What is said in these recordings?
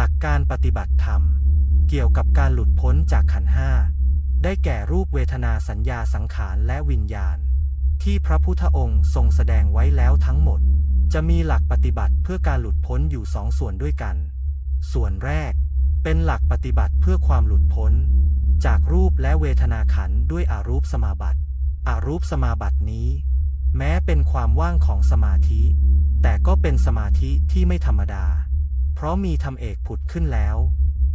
หลักการปฏิบัติธรรม เกี่ยวกับการหลุดพ้นจากขันห้า ได้แก่รูปเวทนาสัญญาสังขารและวิญญาณ ที่พระพุทธองค์ทรงแสดงไว้แล้วทั้งหมด จะมีหลักปฏิบัติเพื่อการหลุดพ้นอยู่สองส่วนด้วยกัน ส่วนแรก เป็นหลักปฏิบัติเพื่อความหลุดพ้น จากรูปและเวทนาขันด้วยอารูปสมาบัติอารูปสมาบัตินี้ แม้เป็นความว่างของสมาธิ แต่ก็เป็นสมาธิที่ไม่ธรรมดา เพราะมีธรรมเอกผุดขึ้นแล้ว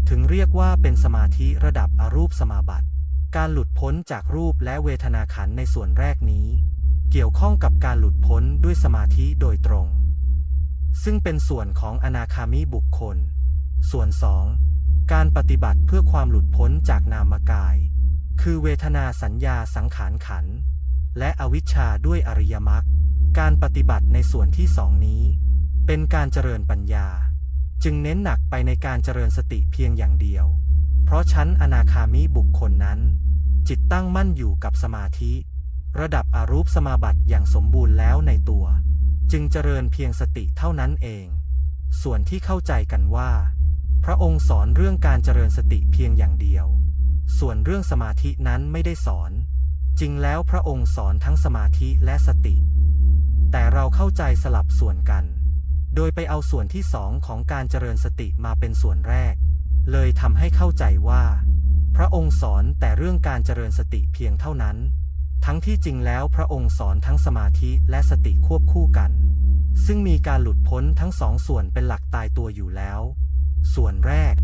ถึงเรียกว่าเป็นสมาธิระดับอรูปสมาบัติ การหลุดพ้นจากรูปและเวทนาขันในส่วนแรกนี้ เกี่ยวข้องกับการหลุดพ้นด้วยสมาธิโดยตรง ซึ่งเป็นส่วนของอนาคามิบุคคล ส่วนสองการปฏิบัติเพื่อความหลุดพ้นจากนามกาย คือเวทนาสัญญาสังขารขัน และอวิชชาด้วยอริยมรรคการปฏิบัติในส่วนที่สองนี้ เป็นการเจริญปัญญา จึงเน้นหนักไปในการเจริญสติเพียงอย่างเดียว เพราะชั้นอนาคามิบุคคลนั้น จิตตั้งมั่นอยู่กับสมาธิ ระดับอารูปสมาบัติอย่างสมบูรณ์แล้วในตัว จึงเจริญเพียงสติเท่านั้นเอง ส่วนที่เข้าใจกันว่า พระองค์สอนเรื่องการเจริญสติเพียงอย่างเดียว ส่วนเรื่องสมาธินั้นไม่ได้สอน จริงแล้วพระองค์สอนทั้งสมาธิและสติ แต่เราเข้าใจสลับส่วนกัน โดยไปเอาส่วนที่สองของการเจริญสติมาเป็นส่วนแรก เลยทำให้เข้าใจว่า พระองค์สอนแต่เรื่องการเจริญสติเพียงเท่านั้น ทั้งที่จริงแล้วพระองค์สอนทั้งสมาธิและสติควบคู่กัน ซึ่งมีการหลุดพ้นทั้งสองส่วนเป็นหลักตายตัวอยู่แล้ว ส่วนแรก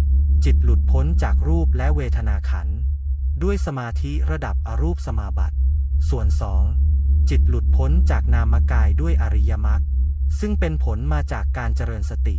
จิตหลุดพ้นจากรูปและเวทนาขัน ด้วยสมาธิระดับอรูปสมาบัติ ส่วนสองจิตหลุดพ้นจากนามกายด้วยอริยมรรค ซึ่งเป็นผลมาจากการเจริญสติ